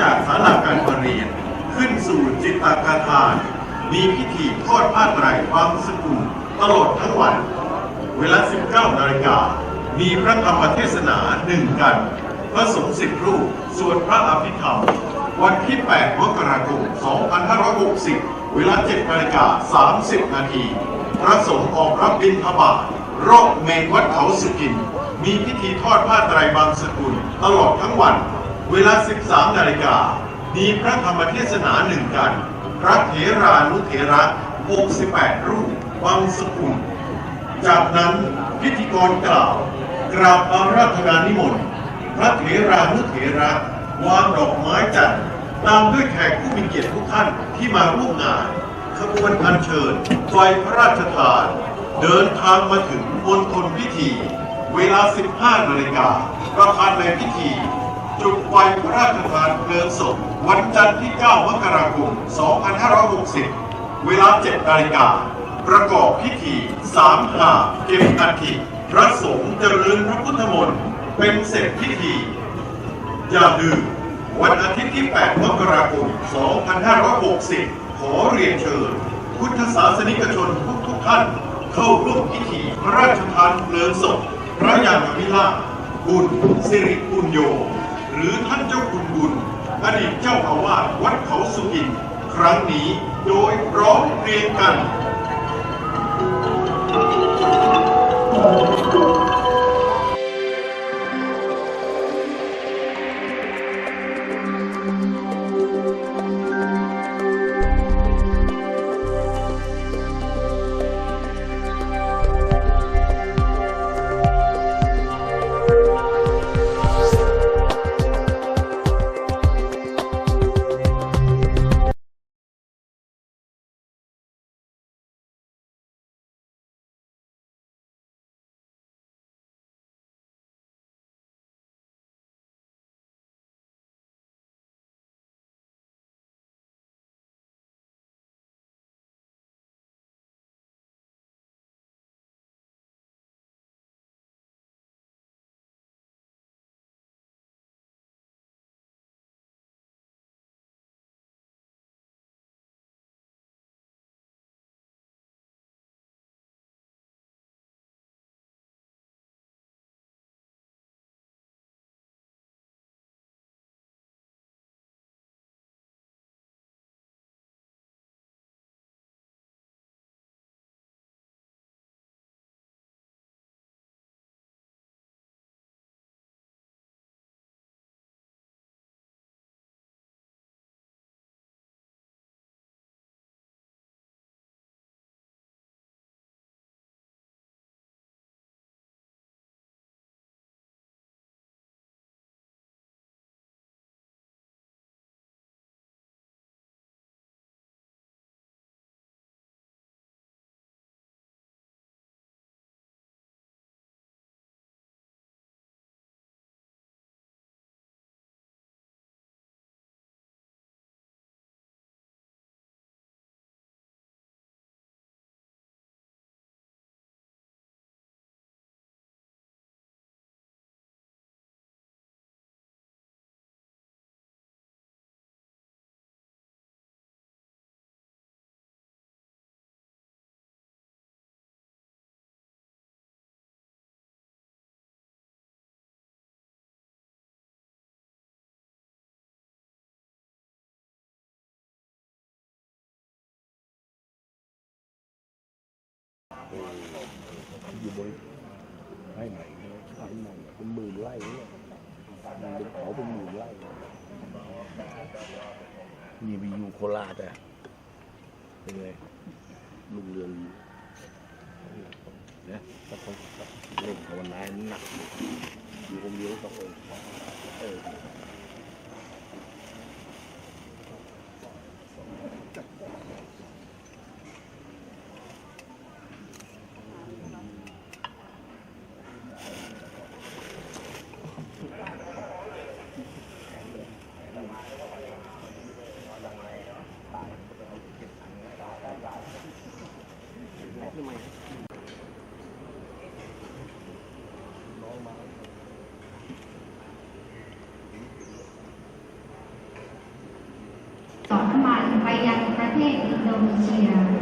จากศาลาการประเรียน ขึ้นสู่จิตตากาทาน มีพิธีทอดผ้าไตรบางสกุลตลอดทั้งวัน เวลา 19 นาฬิกา มีพระธรรมเทศนาหนึ่งกัน พระสงฆ์สิบรูปสวดพระอภิธรรม วันที่ 8 มกราคม 2560 เวลา 7 นาฬิกา 30 นาทีพระสงฆ์ออกรับบิณฑบาตรอบเมนวัดเขาสุกิน มีพิธีทอดผ้าไตรบางสกุลตลอดทั้งวัน เวลา 13 นาฬิกา มีพระธรรมเทศนาหนึ่งกัน พระเถรานุเถระ 68 รูปบางสกุล จากนั้นพิธีกรกล่าว กราบอาราธนานิมนต์ พระเถรานุเถระวางดอกไม้จันทร์ตามด้วยแขกผู้มีเกียรติทุกท่านที่มาร่วมงานขบวนอัญเชิญไฟพระราชทาน เดินทางมาถึงมณฑลพิธี เวลา 15 นาฬิกาประธานในพิธี จุดไฟพระราชทานเพลิงศพวันจันทร์ที่ 9 มกราคม 2560 เวลา 7 นาฬิกา ประกอบพิธีสามหาเก็บอัฐิพระสงฆ์เจริญพระพุทธมนต์เป็นเสร็จพิธี อย่าลืมวันอาทิตย์ที่ 8 มกราคม 2560 ขอเรียนเชิญ พุทธศาสนิกชนทุกทุกท่าน เข้าร่วมพิธีพระราชทานเพลิงศพพระยานวิลาศบุญสิริปุญโย หรือท่านเจ้าคุณบุญอดีตเจ้าอาวาสวัดเขาสุกินครั้งนี้โดยร้องเรียนกัน อยู่บนไร่ไหนเนี่ยทำหนังเป็นหมื่นไร่เนี่ยมันเป็นเขาเป็นหมื่นไร่นี่มีอยู่โคราชอะเป็นไงลุงเรืองนะถ้าเขาเล่นภาวนาหนักอยู่คนเดียวก็เออเออ ยังปร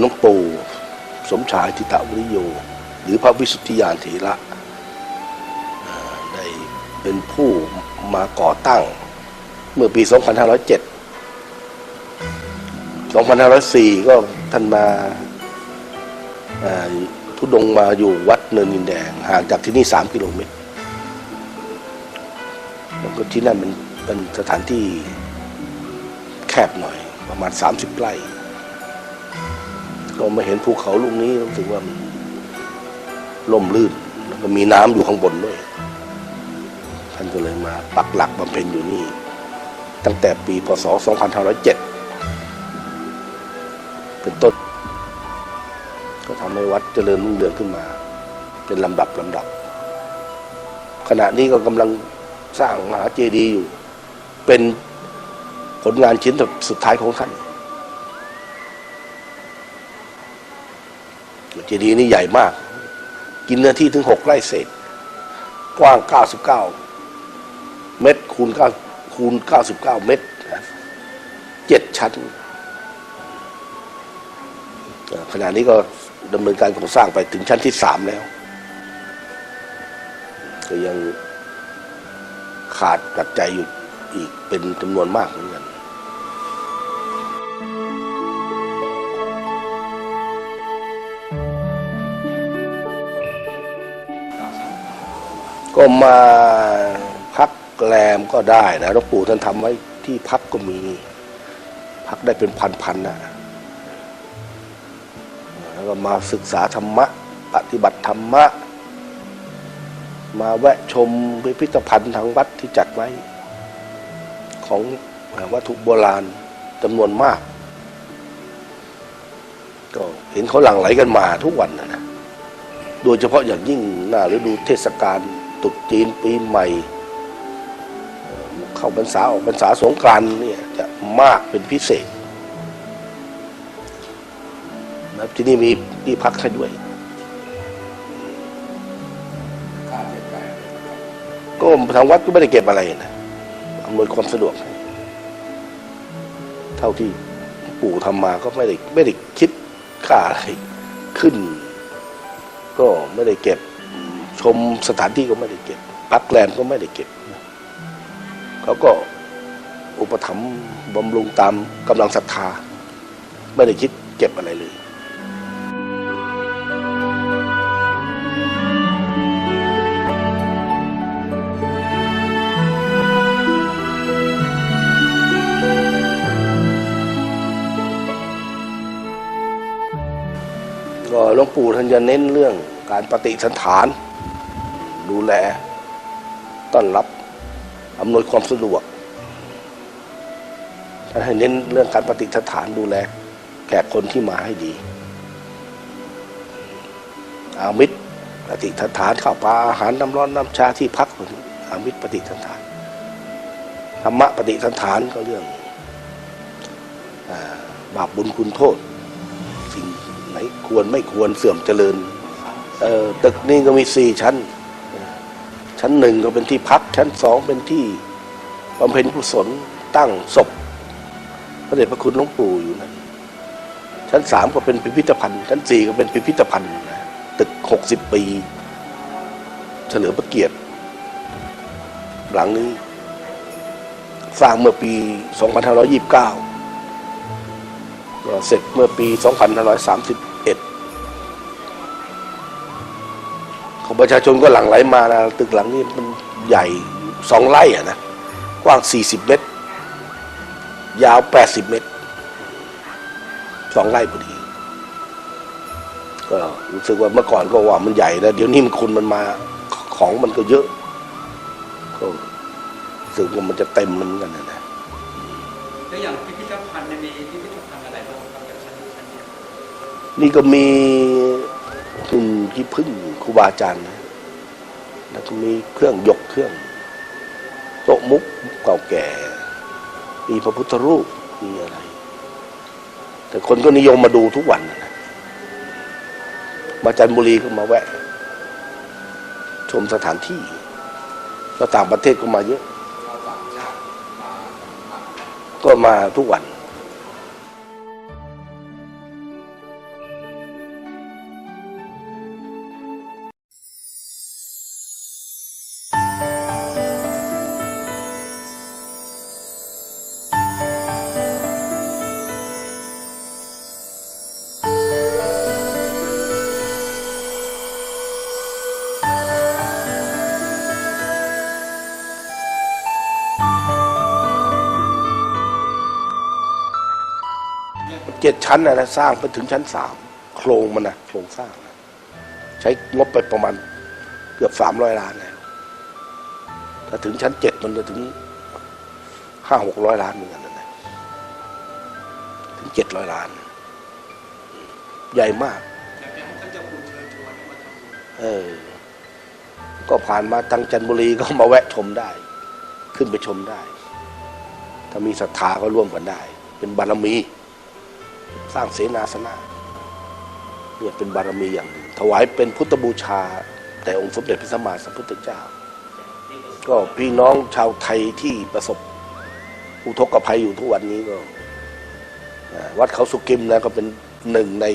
หน้องปู่สมชายทิตาวริโย หรือพระวิสุทธิยานเถระได้เป็นผู้มาก่อตั้งเมื่อปี 2507 2504 ก็ท่านมาทุดงมาอยู่วัดเนินดินแดง ห่างจากที่นี่ 3 กิโลเมตร แล้วก็ที่นั่นมันเป็นสถานที่แคบหน่อยประมาณ 30ไร่ ก็มาเห็นภูเขาลูกนี้รู้สึกว่ามันล่มลื่นแล้วก็มีน้ำอยู่ข้างบนด้วย ท่านก็เลยมาปักหลักบำเพ็ญอยู่นี่ ตั้งแต่ปีพศ 2507 เป็นต้น ก็ทำให้วัดเจริญรุ่งเรืองขึ้นมา เป็นลำดับลำดับ ขณะนี้ก็กำลังสร้างมหาเจดีย์อยู่ เป็นผลงานชิ้นสุดท้ายของท่าน เจดีย์นี่ใหญ่มาก กินเนื้อที่ถึงหกไร่เศษ กว้าง99เก้าเมตรคูณ9คูณ99เก้าเมตรเจ็ดชั้นขณะนี้ก็ดำเนินการก่อสร้างไปถึงชั้นที่สามแล้ว ก็ยังขาดปัจจัยอยู่อีกเป็นจำนวนมากเหมือนกัน ก็มาพักแรมก็ได้นะหลวงปู่ท่านทำไว้ที่พักก็มี พักได้เป็นพันๆนะแล้วก็มาศึกษาธรรมะ ปฏิบัติธรรมะ มาแวะชมพิพิธภัณฑ์ทางวัดที่จัดไว้ ของวัตถุโบราณจำนวนมาก ก็เห็นเขาหลั่งไหลกันมาทุกวันนะนะโดยเฉพาะอย่างยิ่งหน้าฤดูเทศกาล ตรุษจีนปีใหม่ เข้าพรรษาออกพรรษาสงกรานต์เนี่ยจะมากเป็นพิเศษนะครับที่นี่มีที่พักให้ด้วย ก็ทางวัดก็ไม่ได้เก็บอะไรนะอำนวยความสะดวก เท่าที่ปู่ทำมาก็ไม่ได้ไม่ได้คิดค่าอะไรขึ้น ก็ไม่ได้เก็บ ชมสถานที่ก็ไม่ได้เก็บพักแรมก็ไม่ได้เก็บเขาก็อุปถัมภ์บำรุงตามกำลังศรัทธา ไม่ได้คิดเก็บอะไรเลยก็หลวงปู่ท่านจะเน้นเรื่องการปฏิสันฐาน ดูแล ต้อนรับอำนวยความสะดวกท่านให้เน้นเรื่องการปฏิสันฐานดูแล แก่คนที่มาให้ดี อามิตรปฏิสันฐานข้าวปลาอาหารน้ำร้อนน้ำชาที่พักอามิตรปฏิสันฐานธรรมะปฏิสันฐานก็เรื่องอบาปบุญคุณโทษ สิ่งไหนควรไม่ควรเสื่อมเจริญตึกนี้ก็มีสี่ชั้น ชั้นหนึ่งก็เป็นที่พัก ชั้นสองเป็นที่บำเพ็ญกุศลตั้งศพ พระเดชพระคุณหลวงปู่อยู่นั้นชั้นสามก็เป็นพิพิธภัณฑ์ ชั้นสี่ก็เป็นพิพิธภัณฑ์นะตึกหกสิบปี เฉลิมพระเกียรติ หลังนี้สร้างเมื่อปี 2529ก็เสร็จเมื่อปี 2531 ประชาชนก็หลั่งไหลมานะตึกหลังนี้มันใหญ่สองไร่อะนะกว้าง 40 เมตร ยาว 80 เมตรสองไร่พอดี ก็รู้สึกว่าเมื่อก่อนก็ว่ามันใหญ่แล้วเดี๋ยวนี้มันคนมันมาของมันก็เยอะ ก็รู้สึกว่ามันจะเต็มมันเหมือนกันนะนะ แล้วอย่างพิพิธภัณฑ์เนี่ยมีพิพิธภัณฑ์อะไรบ้างครับอย่างชั้นชั้นเดียวนี่ก็มีหุ่น ที่พึ่งครูบาอาจารย์นะแล้วก็มีเครื่องยกเครื่องโต๊ะมุกเก่าแก่ มีพระพุทธรูปมีอะไร แต่คนก็นิยมมาดูทุกวันนะมาจันบุรีก็มาแวะ ชมสถานที่แล้วต่างประเทศก็มาเยอะ ก็มาทุกวัน เจ็ดชั้นนะนะสร้างไปถึงชั้นสามโครงมันนะโครงสร้างนะใช้งบไปประมาณเกือบสามร้อยล้านแล้วถ้าถึงชั้นเจ็ดมันจะถึงห้าหกร้อยล้านเหมือนกันนะนะถึงเจ็ดร้อยล้าน ใหญ่มากอยากจะให้ท่านเจ้าคุณเชิญชวนให้มาทำบุญเออ ก็ผ่านมาทางจันทบุรีก็มาแวะชมได้ ขึ้นไปชมได้ ถ้ามีศรัทธาก็ร่วมกันได้ เป็นบารมี สร้างเสนาสนะเนี่ยเป็นบารมีอย่างหนึ่งถวายเป็นพุทธบูชา แต่องค์สมเด็จพระสัมมาสัมพุทธเจ้า ก็พี่น้องชาวไทยที่ประสบอุทกภัยอยู่ทุกวันนี้ก็ วัดเขาสุกิมนะก็เป็นหนึ่งใน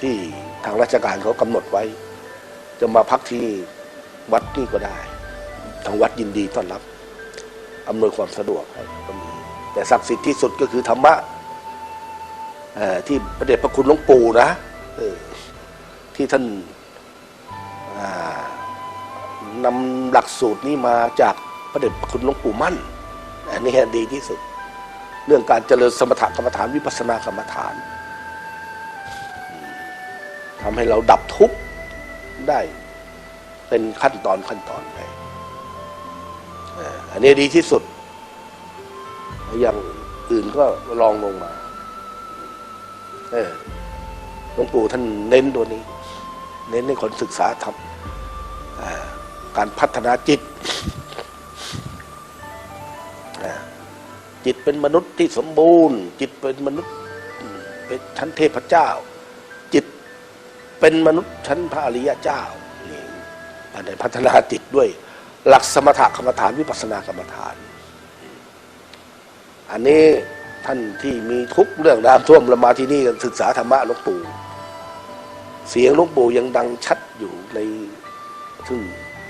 ที่ทางราชการเขากำหนดไว้ จะมาพักที่วัดนี่ก็ได้ ทางวัดยินดีต้อนรับอำนวยความสะดวกให้ก็มีแต่ศักดิ์สิทธิ์ที่สุดก็คือธรรมะ ที่พระเดชพระคุณหลวงปู่นะที่ท่านนำหลักสูตรนี้มาจากพระเดชพระคุณหลวงปู่มั่น อันนี้ดีที่สุด เรื่องการเจริญสมถกรรมฐานวิปัสสนากรรมฐานทำให้เราดับทุกข์ได้เป็นขั้นตอนขั้นตอนไปอันนี้ดีที่สุด อย่างอื่นก็ลองลงมา เออหลวงปู่ท่านเน้นตัวนี้ เน้นในคนศึกษาธรรมการพัฒนาจิต จิตเป็นมนุษย์ที่สมบูรณ์ จิตเป็นมนุษย์เป็นชั้นเทพเจ้า จิตเป็นมนุษย์ชั้นพระอริยเจ้านี่อันไหนพัฒนาจิตด้วย หลักสมถกรรมฐานวิปัสสนากรรมฐาน อันนี้ ท่านที่มีทุกเรื่องน้ำท่วมเรามาที่นี่กันศึกษาธรรมะหลวงปู่ เสียงหลวงปู่ยังดังชัดอยู่ในซึ่ง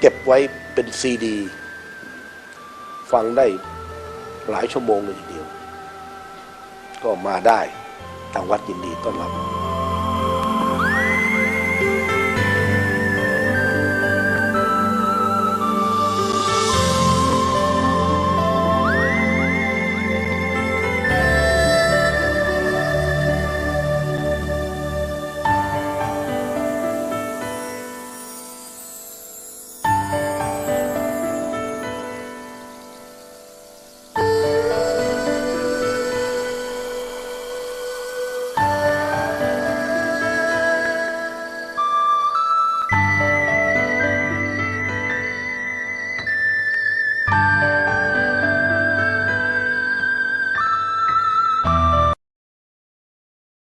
เก็บไว้เป็นซีดี ฟังได้หลายชั่วโมงเลยทีเดียว ก็มาได้ทางวัดยินดีต้อนรับ